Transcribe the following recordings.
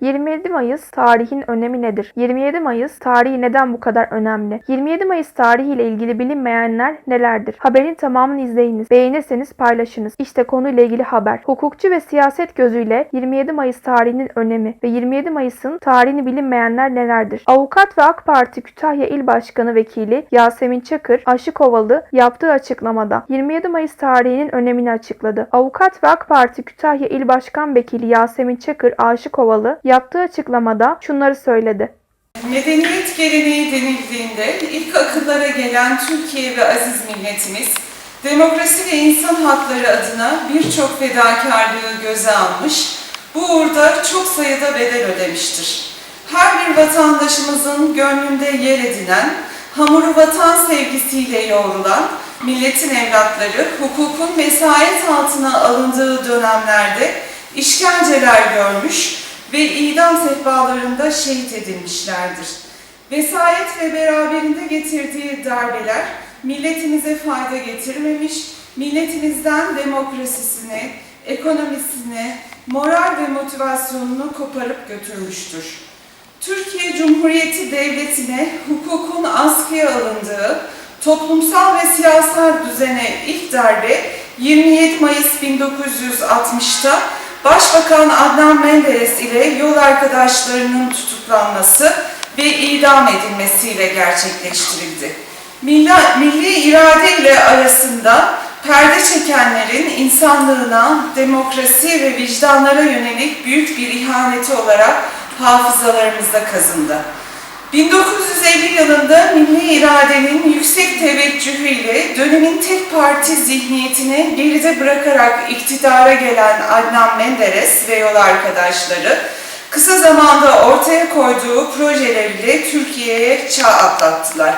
27 Mayıs tarihin önemi nedir? 27 Mayıs tarihi neden bu kadar önemli? 27 Mayıs tarihi ile ilgili bilinmeyenler nelerdir? Haberin tamamını izleyiniz. Beğenirseniz paylaşınız. İşte konuyla ilgili haber. Hukukçu ve siyaset gözüyle 27 Mayıs tarihinin önemi ve 27 Mayıs'ın tarihini bilinmeyenler nelerdir? Avukat ve AK Parti Kütahya İl Başkanı Vekili Yasemin Çakır Aşıkovalı yaptığı açıklamada 27 Mayıs tarihinin önemini açıkladı. Avukat ve AK Parti Kütahya İl Başkan Vekili Yasemin Çakır Aşıkovalı yaptığı açıklamada şunları söyledi. Medeniyet geleneği denildiğinde ilk akıllara gelen Türkiye ve aziz milletimiz, demokrasi ve insan hakları adına birçok fedakarlığı göze almış, bu uğurda çok sayıda bedel ödemiştir. Her bir vatandaşımızın gönlünde yer edinen, hamuru vatan sevgisiyle yoğrulan, milletin evlatları hukukun vesayet altına alındığı dönemlerde işkenceler görmüş, ve idam sehpalarında şehit edilmişlerdir. Vesayet ve beraberinde getirdiği darbeler milletimize fayda getirmemiş, milletimizden demokrasisini, ekonomisini, moral ve motivasyonunu koparıp götürmüştür. Türkiye Cumhuriyeti Devleti'ne hukukun askıya alındığı, toplumsal ve siyasal düzene ilk darbe 27 Mayıs 1960'ta Başbakan Adnan Menderes ile yol arkadaşlarının tutuklanması ve idam edilmesiyle gerçekleştirildi. Milli, milli irade ile arasında perde çekenlerin insanlığına, demokrasi ve vicdanlara yönelik büyük bir ihaneti olarak hafızalarımızda kazındı. 1950 yılında milli iradenin yüksek teveccühüyle dönemin tek parti zihniyetini geride bırakarak iktidara gelen Adnan Menderes ve yol arkadaşları kısa zamanda ortaya koyduğu projeleriyle Türkiye'ye çağ atlattılar.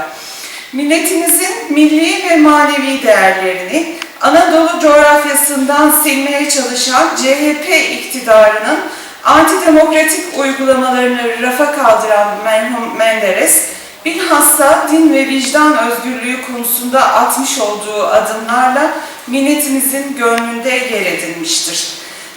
Milletimizin milli ve manevi değerlerini Anadolu coğrafyasından silmeye çalışan CHP iktidarının antidemokratik uygulamalarını rafa kaldıran merhum Menderes, bilhassa din ve vicdan özgürlüğü konusunda atmış olduğu adımlarla milletimizin gönlünde yer edilmiştir.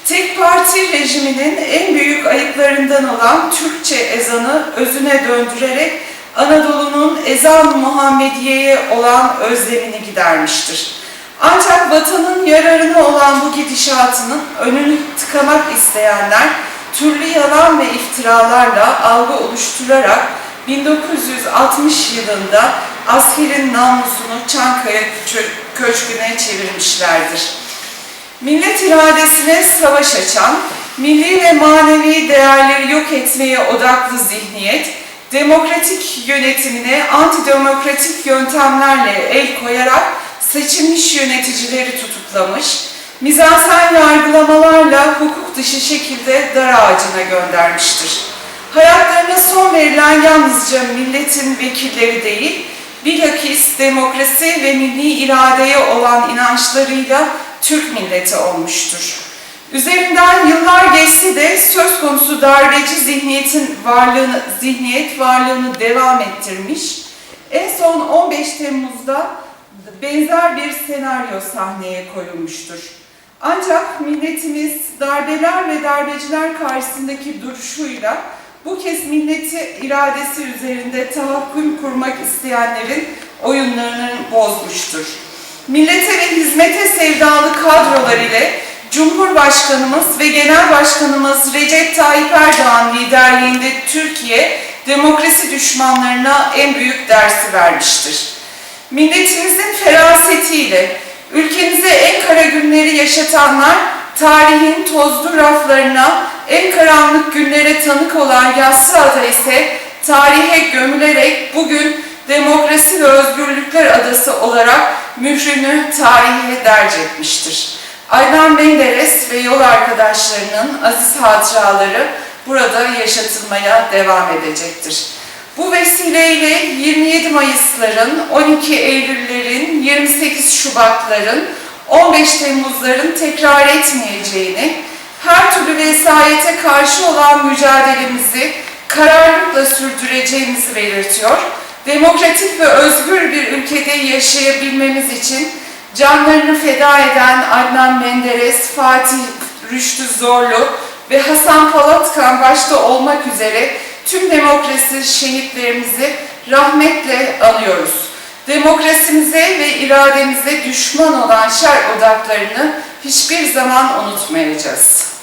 Tek parti rejiminin en büyük ayıplarından olan Türkçe ezanı özüne döndürerek Anadolu'nun ezan Muhammediye'ye olan özlemini gidermiştir. Ancak vatanın yararına olan bu gidişatının önünü tıkamak isteyenler türlü yalan ve iftiralarla algı oluşturarak 1960 yılında askerin namusunu Çankaya Köşkü'ne çevirmişlerdir. Millet iradesine savaş açan, milli ve manevi değerleri yok etmeye odaklı zihniyet, demokratik yönetimine antidemokratik yöntemlerle el koyarak seçilmiş yöneticileri tutuklamış, mizansen yargılamalarla hukuk dışı şekilde dar ağacına göndermiştir. Hayatlarına son verilen yalnızca milletin vekilleri değil, bilakis demokrasi ve milli iradeye olan inançlarıyla Türk milleti olmuştur. Üzerinden yıllar geçse de söz konusu darbeci zihniyetin varlığını, zihniyet varlığını devam ettirmiş. En son 15 Temmuz'da benzer bir senaryo sahneye koyulmuştur. Ancak milletimiz darbeler ve darbeciler karşısındaki duruşuyla bu kez milleti iradesi üzerinde tahakküm kurmak isteyenlerin oyunlarını bozmuştur. Millete ve hizmete sevdalı kadrolar ile Cumhurbaşkanımız ve Genel Başkanımız Recep Tayyip Erdoğan liderliğinde Türkiye demokrasi düşmanlarına en büyük dersi vermiştir. Milletimizin ferasetiyle ülkemize en kara günleri yaşatanlar tarihin tozlu raflarına en karanlık günlere tanık olan Yassıada ise tarihe gömülerek bugün demokrasi ve özgürlükler adası olarak mührünü tarihe derc etmiştir. Aydan Menderes ve yol arkadaşlarının aziz hatıraları burada yaşatılmaya devam edecektir. Bu vesileyle 27 Mayıs'ların, 12 Eylül'lerin, 28 Şubat'ların, 15 Temmuz'ların tekrar etmeyeceğini, her türlü vesayete karşı olan mücadelemizi kararlılıkla sürdüreceğimizi belirtiyor. Demokratik ve özgür bir ülkede yaşayabilmemiz için canlarını feda eden Adnan Menderes, Fatih Rüştü Zorlu, ve Hasan Palatkan başta olmak üzere tüm demokrasi şehitlerimizi rahmetle anıyoruz. Demokrasimize ve irademize düşman olan şer odaklarını hiçbir zaman unutmayacağız.